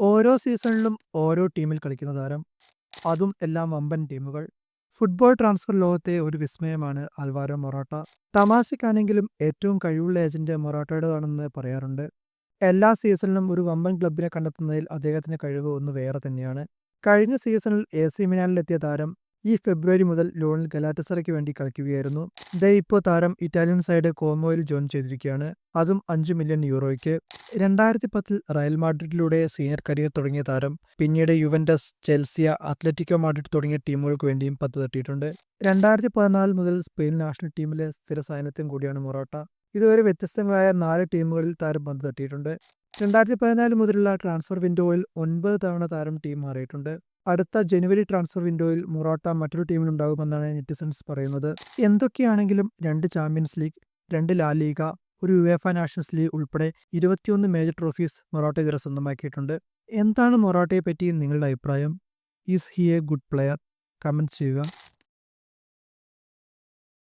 ഓരോ സീസണിലും ഓരോ ടീമിൽ കളിക്കുന്ന താരം. അതും എല്ലാം വമ്പൻ ടീമുകൾ. ഫുട്ബോൾ ട്രാൻസ്ഫർ ലോകത്തെ ഒരു വിസ്മയമാണ് അൽവാരോ മൊറാട്ട. തമാശയ്ക്കാണെങ്കിലും ഏറ്റവും കഴിവുള്ള ഏജന്റ് മൊറാട്ടയുടേതാണെന്ന് പറയാറുണ്ട്. എല്ലാ സീസണിലും ഒരു വമ്പൻ ക്ലബിനെ കണ്ടെത്തുന്നതിൽ അദ്ദേഹത്തിന്റെ കഴിവ് ഒന്ന് വേറെ തന്നെയാണ്. കഴിഞ്ഞ സീസണിൽ എ സി മിനാനിലെത്തിയ താരം ഈ ഫെബ്രുവരി മുതൽ ലോണിൽ ഗലാറ്റസറയ്ക്ക് വേണ്ടി കളിക്കുകയായിരുന്നു. ദേ ഇപ്പോൾ താരം ഇറ്റാലിയൻ സൈഡ് കോമോയിൽ ജോയിൻ ചെയ്തിരിക്കുകയാണ്. അതും അഞ്ച് മില്യൺ യൂറോയ്ക്ക്. രണ്ടായിരത്തി പത്തിൽ റയൽ മാഡ്രിഡിലൂടെ സീനിയർ കരിയർ തുടങ്ങിയ താരം പിന്നീട് യുവൻഡസ് ചെൽസിയ അത്ലറ്റിക്കോ മാഡ്രിഡ് തുടങ്ങിയ ടീമുകൾക്ക് വേണ്ടിയും പത്ത് തട്ടിയിട്ടുണ്ട്. രണ്ടായിരത്തി പതിനാല് മുതൽ സ്പെയിൻ നാഷണൽ ടീമിലെ സ്ഥിര സാന്നിധ്യം കൂടിയാണ് മൊറോട്ട. ഇതുവരെ വ്യത്യസ്തങ്ങളായ നാല് ടീമുകളിൽ താരം പന്ത് തട്ടിയിട്ടുണ്ട്. രണ്ടായിരത്തി പതിനാല് മുതലുള്ള ട്രാൻസ്ഫർ വിൻഡോയിൽ ഒൻപത് തവണ താരം ടീം മാറിയിട്ടുണ്ട്. അടുത്ത ജനുവരി ട്രാൻസ്ഫർ വിൻഡോയിൽ മൊറോട്ട മറ്റൊരു ടീമിലുണ്ടാകുമെന്നാണ് നെറ്റിസൺസ് പറയുന്നത്. എന്തൊക്കെയാണെങ്കിലും രണ്ട് ചാമ്പ്യൻസ് ലീഗ് രണ്ട് ലാ ലീഗ ഒരു യുവേഫ നാഷൻസ് ലീഗ് ഉൾപ്പെടെ ഇരുപത്തിയൊന്ന് മേജർ ട്രോഫീസ് മൊറോട്ട ഇതുവരെ സ്വന്തമാക്കിയിട്ടുണ്ട്. എന്താണ് മൊറോട്ടയെ പറ്റി നിങ്ങളുടെ അഭിപ്രായം? Is he a good player comment ചെയ്യുക.